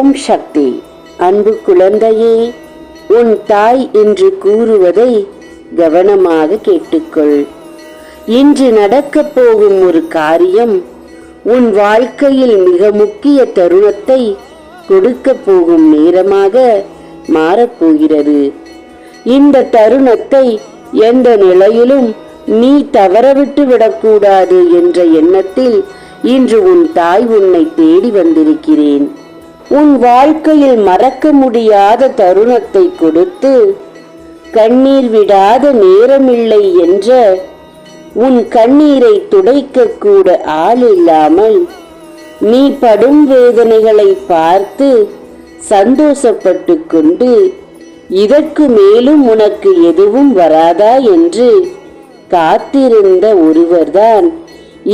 ஓம் சக்தி. அன்பு குழந்தையே உன் தாய் என்று கூறுவதை கவனமாக கேட்டுக்கொள். இன்று நடக்கப் போகும் ஒரு காரியம் உன் வாழ்க்கையில் மிக முக்கிய தருணத்தை கொடுக்கப் போகும் நேரமாக மாறப்போகிறது இந்த தருணத்தை எந்த நிலையிலும் நீ தவறவிட்டு விடக்கூடாது என்ற எண்ணத்தில் இன்று உன் தாய் உன்னை தேடி வந்திருக்கிறேன். உன் வாழ்க்கையில் மறக்க முடியாத தருணத்தை கொடுத்து கண்ணீர் விடாத நேரமில்லை என்ற உன் கண்ணீரை துடைக்க கூட ஆள் இல்லாமல் நீ படும் வேதனைகளை பார்த்து சந்தோஷப்பட்டு கொண்டு இதற்கு மேலும் உனக்கு எதுவும் வராதா என்று காத்திருந்த ஒருவர்தான்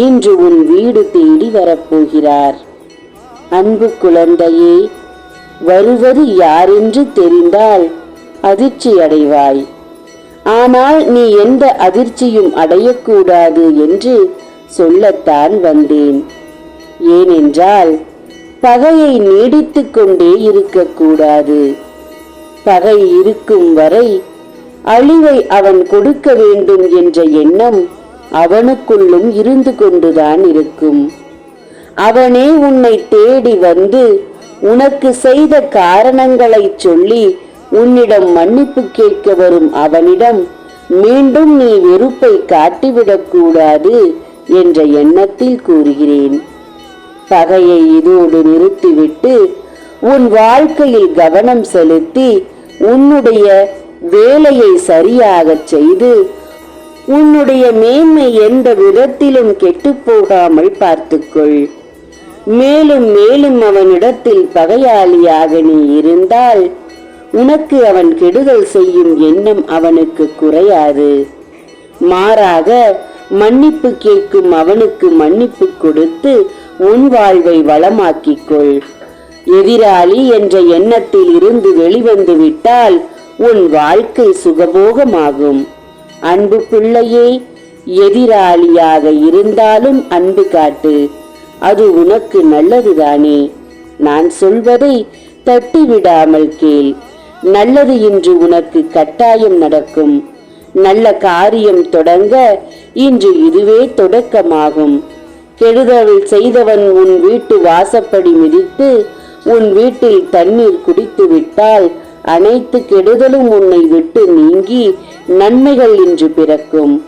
இன்று உன் வீடு தேடி வரப்போகிறார். அன்பு குழந்தையே வருவது யாரென்று தெரிந்தால் அதிர்ச்சி அடைவாய். ஆனால் நீ எந்த அதிர்ச்சியும் அடையக்கூடாது என்று சொல்லத்தான் வந்தேன். ஏனென்றால் பகையை நீடித்து கொண்டே இருக்கக்கூடாது. பகை இருக்கும் வரை அழிவை அவன் கொடுக்க வேண்டும் என்ற எண்ணம் அவனுக்குள்ளும் இருந்து கொண்டுதான் இருக்கும். அவனே உன்னை தேடி வந்து உனக்கு செய்த காரணங்களை சொல்லி உன்னிடம் மன்னிப்பு கேட்க வரும் அவனிடம் மீண்டும் நீ வெறுப்பை காட்டிவிடக்கூடாது என்ற எண்ணத்தில் கூறுகிறேன். பகையை இதோடு நிறுத்திவிட்டு உன் வாழ்க்கையில் கவனம் செலுத்தி உன்னுடைய வேலையை சரியாகச் செய்து உன்னுடைய மேன்மை எந்த விதத்திலும் கெட்டுப் போகாமல் பார்த்துக்கொள். மேலும் மேலும் அவனிடத்தில் பகையாளியாக நீ இருந்தால் உனக்கு அவன் கெடுதல் செய்யும் எண்ணம் அவனுக்கு குறையாது. மாறாக மன்னிப்பு கேட்கும் அவனுக்கு மன்னிப்பு கொடுத்து உன் வாழ்வை வளமாக்கிக் கொள் எதிராளி என்ற எண்ணத்தில் இருந்து வெளிவந்து விட்டால் உன் வாழ்க்கை சுகபோகமாகும். அன்பு பிள்ளையே எதிராளியாக இருந்தாலும் அன்பு காட்டு. அது உனக்கு நல்லதுதானே? நான் சொல்வதை தட்டி விடாமல் கேள். நல்லது இன்று உனக்கு கட்டாயம் நடக்கும். நல்ல காரியம் தொடங்க இன்று இதுவே தொடக்கமாகும். கெடுதல் செய்தவன் உன் வீட்டு வாசப்படி மிதித்து உன் வீட்டில் தண்ணீர் குடித்து விட்டால் அனைத்து கெடுதலும் உன்னை விட்டு நீங்கி நன்மைகள் இன்று பிறக்கும்.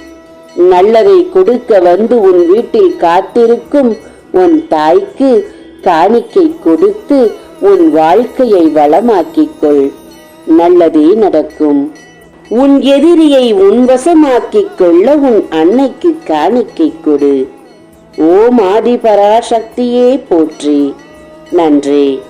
நல்லதை கொடுக்க வந்து உன் வீட்டில் காத்திருக்கும் உன் தாய்க்கு காணிக்கை கொடுத்து உன் வாழ்க்கையை வளமாக்கிக் கொள் நல்லதே நடக்கும். உன் எதிரியை உன் வசமாக்கிக் கொள்ள உன் அன்னைக்கு காணிக்கை கொடு. ஓம் ஆதிபராசக்தியே போற்றி. நன்றி.